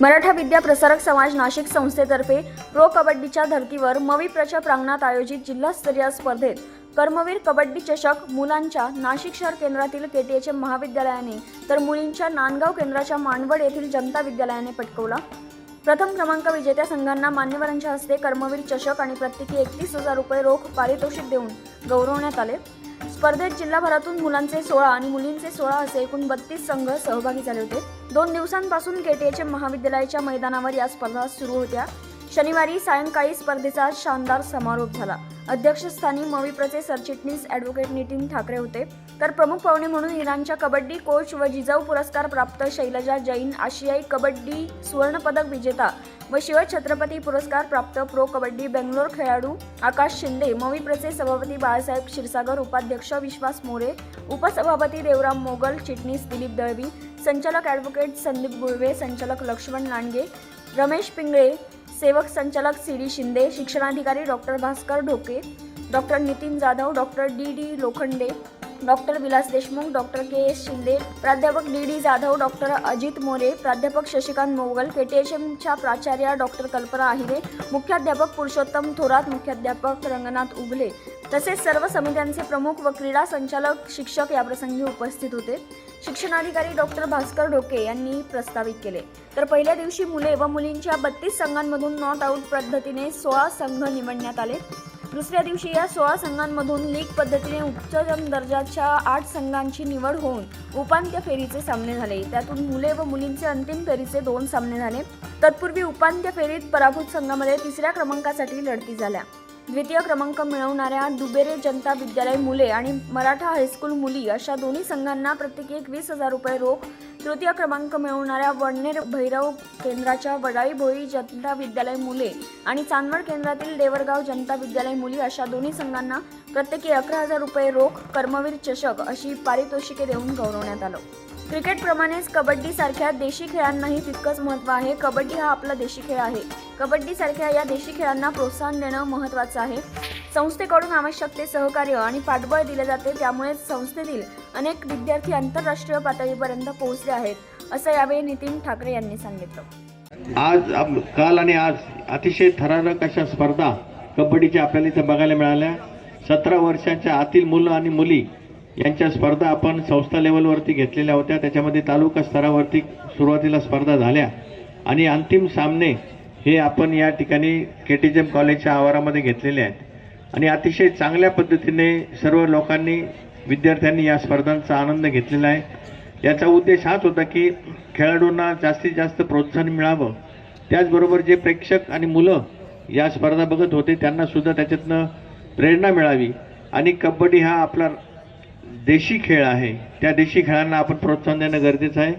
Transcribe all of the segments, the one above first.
मराठा विद्या प्रसारक समाज नाशिक संस्थेतर्फे प्रो कबड्डीच्या धर्तीवर मविप्रच्या प्रांगणात आयोजित जिल्हास्तरीय स्पर्धेत कर्मवीर कबड्डी चषक मुलांच्या नाशिक शहर केंद्रातील केटीएचएम महाविद्यालयाने तर मुलींच्या नांदगाव केंद्राच्या मांडवड येथील जनता विद्यालयाने पटकवला. प्रथम क्रमांक विजेत्या संघांना मान्यवरांच्या हस्ते कर्मवीर चषक आणि प्रत्येकी एकतीस हजार रुपये रोख पारितोषिक देऊन गौरवण्यात आले. स्पर्धेत जिल्हाभरातून मुलांचे सोळा आणि मुलींचे सोळा असे एकूण बत्तीस संघ सहभागी झाले होते. दोन दिवसांपासून केटीएचएम महाविद्यालयाच्या मैदानावर या स्पर्धा सुरू होत्या. शनिवारी सायंकाळी स्पर्धेचा शानदार समारोप झाला. अध्यक्षस्थानी मविप्रचे सरचिटणीस ॲडव्होकेट नितीन ठाकरे होते. तर प्रमुख पाहुणे म्हणून इराणच्या कबड्डी कोच व जिजाऊ पुरस्कार प्राप्त शैलजा जैन आशियाई कबड्डी सुवर्णपदक विजेता व शिवछत्रपती पुरस्कार प्राप्त प्रो कबड्डी बेंगलोर खेळाडू आकाश शिंदे मविप्रचे सभापती बाळासाहेब क्षीरसागर उपाध्यक्ष विश्वास मोरे उपसभापती देवराम मोगल चिटणीस दिलीप दळवी संचालक ॲडव्होकेट संदीप गुळवे संचालक लक्ष्मण लांडगे रमेश पिंगळे सेवक संचालक सी डी शिंदे शिक्षणाधिकारी doctor Bhaskar Dhoke doctor Nitin Jadhav doctor D D Lokhande doctor Vilas Deshmukh doctor K S Shinde प्राध्यापक D D Jadhav doctor Ajit More प्राध्यापक शशिकांत मोगल केटीएचएमच्या प्राचार्या डॉक्टर कल्पना आहिरे मुख्याध्यापक पुरुषोत्तम थोरात मुख्याध्यापक रंगनाथ उगले. तसेच सर्व समित्यांचे प्रमुख व क्रीडा संचालक शिक्षक याप्रसंगी उपस्थित होते. शिक्षणाधिकारी डॉक्टर भास्कर ढोके यांनी प्रस्तावित केले. तर पहिल्या दिवशी मुले व मुलींच्या बत्तीस संघांमधून नॉट आऊट पद्धतीने सोळा संघ निवडण्यात आले. दुसऱ्या दिवशी या सोळा संघांमधून लीग पद्धतीने उच्चतम दर्जाच्या आठ संघांची निवड होऊन उपांत्य फेरीचे सामने झाले. त्यातून मुले व मुलींचे अंतिम फेरीचे दोन सामने झाले. तत्पूर्वी उपांत्य फेरीत पराभूत संघामध्ये तिसऱ्या क्रमांकासाठी लढती झाल्या. द्वितीय क्रमांक मिळवणाऱ्या दुबेरे जनता विद्यालय मुले आणि मराठा हायस्कूल मुली अशा दोन्ही संघांना प्रत्येकी एक वीस हजार रुपये रोख तृतीय क्रमांक मिळवणाऱ्या वडनेर भैरव केंद्राच्या वडाळी भोई जनता विद्यालय मुले आणि चांदवड केंद्रातील देवरगाव जनता विद्यालय मुली अशा दोन्ही संघांना प्रत्येकी अकरा हजार रुपये रोख कर्मवीर चषक अशी पारितोषिके देऊन गौरवण्यात आलं. क्रिकेटप्रमाणेच कबड्डीसारख्या देशी खेळांनाही तितकंच महत्त्व आहे. कबड्डी हा आपला देशी खेळ आहे. कबड्डीसारख्या या देशी खेळांना प्रोत्साहन देणं महत्त्वाचं आहे. संस्थेकडून आवश्यक ते सहकार्य आणि पाठबळ दिले जाते त्यामुळेच संस्थेतील अनेक विद्यार्थी आंतरराष्ट्रीय पातळीपर्यंत पोहोचले आहेत असं यावेळी नितीन ठाकरे यांनी सांगितलं. आज काल आणि आज अतिशय थरारक अशा स्पर्धा कबड्डीच्या आपल्याला इथं बघायला मिळाल्या. सतरा वर्षाच्या आतील मुलं आणि मुली यांच्या स्पर्धा आपण संस्था लेवलवरती घेतलेल्या होत्या. त्याच्यामध्ये तालुका स्तरावरती सुरुवातीला स्पर्धा झाल्या. आणि अंतिम सामने हे आपण या ठिकाणी के टी एम कॉलेजच्या आवारामध्ये घेतलेले आहेत. आणि अतिशय चांगल्या पद्धतीने सर्व लोकांनी विद्यार्थ्यांनी या स्पर्धांचा आनंद घेतलेला आहे. याचा उद्देश हाच होता की खेळाडूंना जास्तीत जास्त प्रोत्साहन मिळावं. त्याचबरोबर जे प्रेक्षक आणि मुलं या स्पर्धा बघत होते त्यांनासुद्धा त्याच्यातनं प्रेरणा मिळावी. आणि कबड्डी हा आपला देशी खेळ आहे. त्या देशी खेळांना आपण प्रोत्साहन देणं गरजेचं आहे.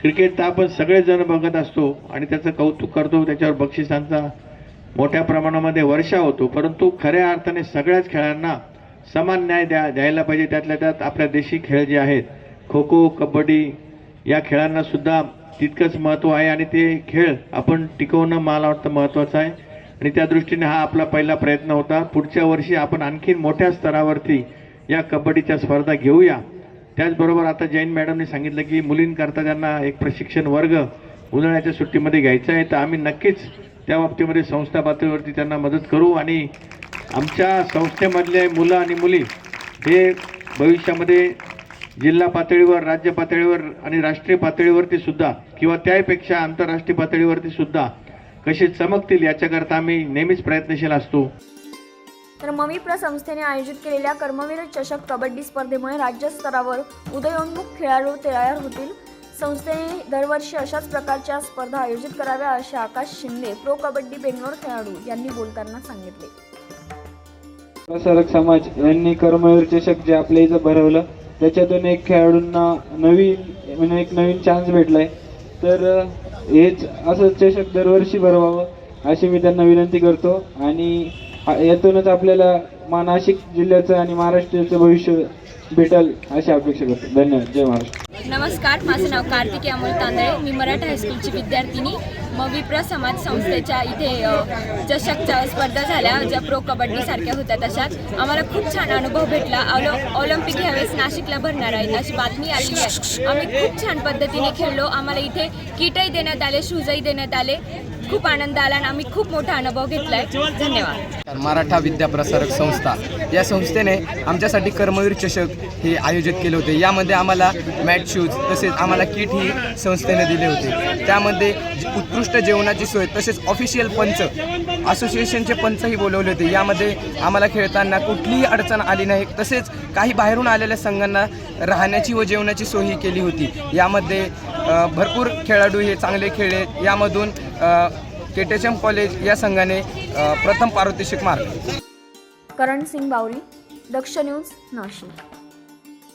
क्रिकेट तर आपण सगळेजण बघत असतो आणि त्याचं कौतुक करतो. त्याच्यावर बक्षिसांचा मोठ्या प्रमाणामध्ये वर्षा होतो. परंतु खऱ्या अर्थाने सगळ्याच खेळांना समान न्याय द्या द्यायला पाहिजे. त्यातल्या त्यात आपल्या देशी खेळ जे आहेत खो खो कबड्डी या खेळांना सुद्धा तितकंच महत्त्व आहे आणि ते खेळ आपण टिकवणं मला वाटतं महत्त्वाचं आहे. आणि त्या दृष्टीने हा आपला पहिला प्रयत्न होता. पुढच्या वर्षी आपण आणखीन मोठ्या स्तरावरती या कबड्डीच्या स्पर्धा घेऊया. त्याचबरोबर आता जैन मॅडमने सांगितलं की मुलींकरता त्यांना एक प्रशिक्षण वर्ग उन्हाळ्याच्या सुट्टीमध्ये घ्यायचा आहे. तर आम्ही नक्कीच त्या बाबतीमध्ये संस्था पातळीवरती त्यांना मदत करू आणि आमच्या संस्थेमधले मुलं आणि मुली हे भविष्यामध्ये जिल्हा पातळीवर राज्य पातळीवर आणि राष्ट्रीय पातळीवरती सुद्धा किंवा त्यापेक्षा आंतरराष्ट्रीय पातळीवरती सुद्धा कसे चमकतील याच्याकरता आम्ही नेहमीच प्रयत्नशील असतो. तर मविप्र संस्थेने आयोजित केलेल्या कर्मवीर चषक कबड्डी स्पर्धेमुळे राज्यस्तरावर उदयोन्मुख खेळाडू तयार होतील. संस्थेने दरवर्षी अशाच प्रकारच्या स्पर्धा आयोजित कराव्या असे आकाश शिंदे प्रो कबड्डी बेंगलोर खेळाडू यांनी बोलताना सांगितले. प्रसारक समाज यांनी कर्मवीर चषक जे आपल्या इथं भरवलं त्याच्यातून एक खेळाडूंना नवीन म्हणजे एक नवीन चान्स भेटलाय. तर हेच असं चषक दरवर्षी भरवावं अशी मी त्यांना विनंती करतो. आणि यातूनच आपल्याला मा नाशिक जिल्ह्याचं आणि महाराष्ट्राचं भविष्य भेटल अशी अपेक्षा करतो. धन्यवाद. जय महाराष्ट्र. नमस्कार माझं नाव कार्तिकी अमोल तांदळे. मी मराठा हायस्कूलची विद्यार्थिनी. मग विप्र समाज संस्थेच्या इथे चषकच्या स्पर्धा झाल्या ज्या प्रो कबड्डीसारख्या होत्या तशात आम्हाला खूप छान अनुभव भेटला. ऑलो ऑलिम्पिक ह्यावेळेस नाशिकला भरणार आहेत अशी बातमी आली आहे. आम्ही खूप छान पद्धतीने खेळलो. आम्हाला इथे किटही देण्यात आले शूजही देण्यात आले. खूप आनंद आला आणि आम्ही खूप मोठा अनुभव घेतलाय. धन्यवाद. मराठा विद्याप्रसारक संस्था. या संस्थेने आमच्यासाठी कर्मवीर चषक हे आयोजित केले होते. यामध्ये आम्हाला मॅट शूज तसेच आम्हाला किट ही संस्थेने दिले होते. त्यामध्ये उत्कृष्ट जेवणाची सोय तसेच ऑफिशियल पंच असोसिएशनचे पंचही बोलवले होते. यामध्ये आम्हाला खेळताना कुठलीही अडचण आली नाही. तसेच काही बाहेरून आलेल्या संघांना राहण्याची व जेवणाची सोयही केली होती. यामध्ये भरपूर खेळाडू हे चांगले खेळले. यामधून K T H M college या संघाने प्रथम पारितोषिक मार्क करण सिंग बावरी दक्ष न्यूज नाशिक.